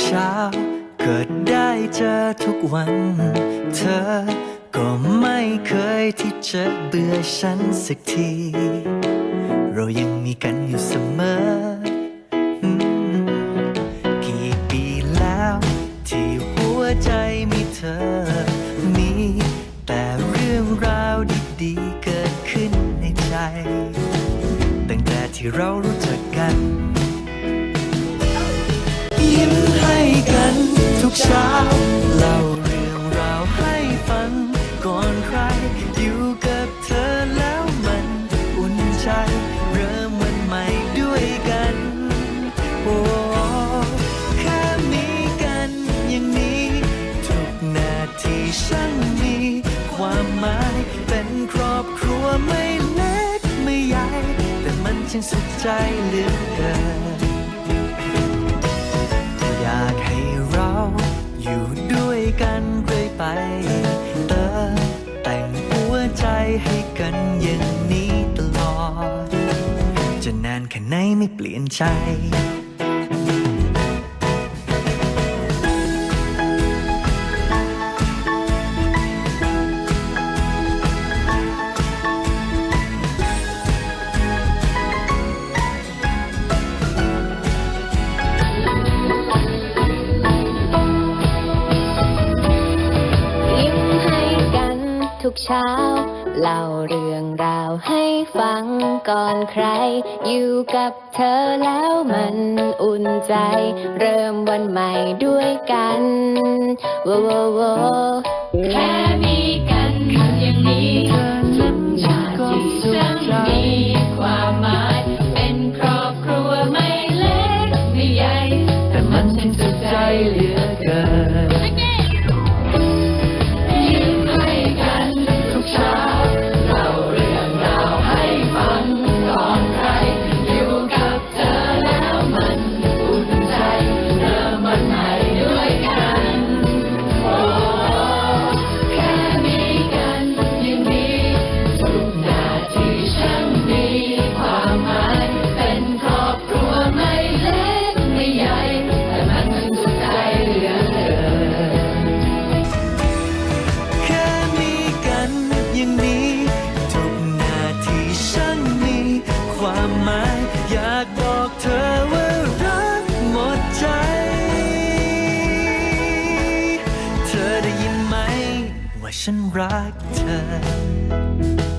เช้า เกิดได้เจอทุกวัน เธอก็ไม่เคยที่จะเบื่อฉันสักที เรายังมีกันอยู่เสมอ กี่ปีแล้วที่หัวใจมีเธอ มีแต่เรื่องราวดีๆเกิดขึ้นในใจ ตั้งแต่ที่เรารู้จักกัน กเช้าเล่าเรื่องราวให้ฟังก่อนใคร อยู่กับเธอแล้วมันอุ่นใจ เริ่มวันใหม่ด้วยกัน โอ้แค่มีกันอย่างนี้ ทุกนาทีช่างมีความหมาย เป็นครอบครัวไม่เล็กไม่ใหญ่ แต่มันช่างสุขใจเหลือเกิน กันเรื่อยไป เติมแต่งหัวใจให้กันอย่างนี้ตลอด จะนานแค่ไหนไม่เปลี่ยนใจ เช้า เล่าเรื่องราวให้ฟังก่อนใคร อยู่กับเธอแล้วมันอุ่นใจ เริ่มวันใหม่ด้วยกันโวโวโวแค่มี ว่าฉันรักเธอ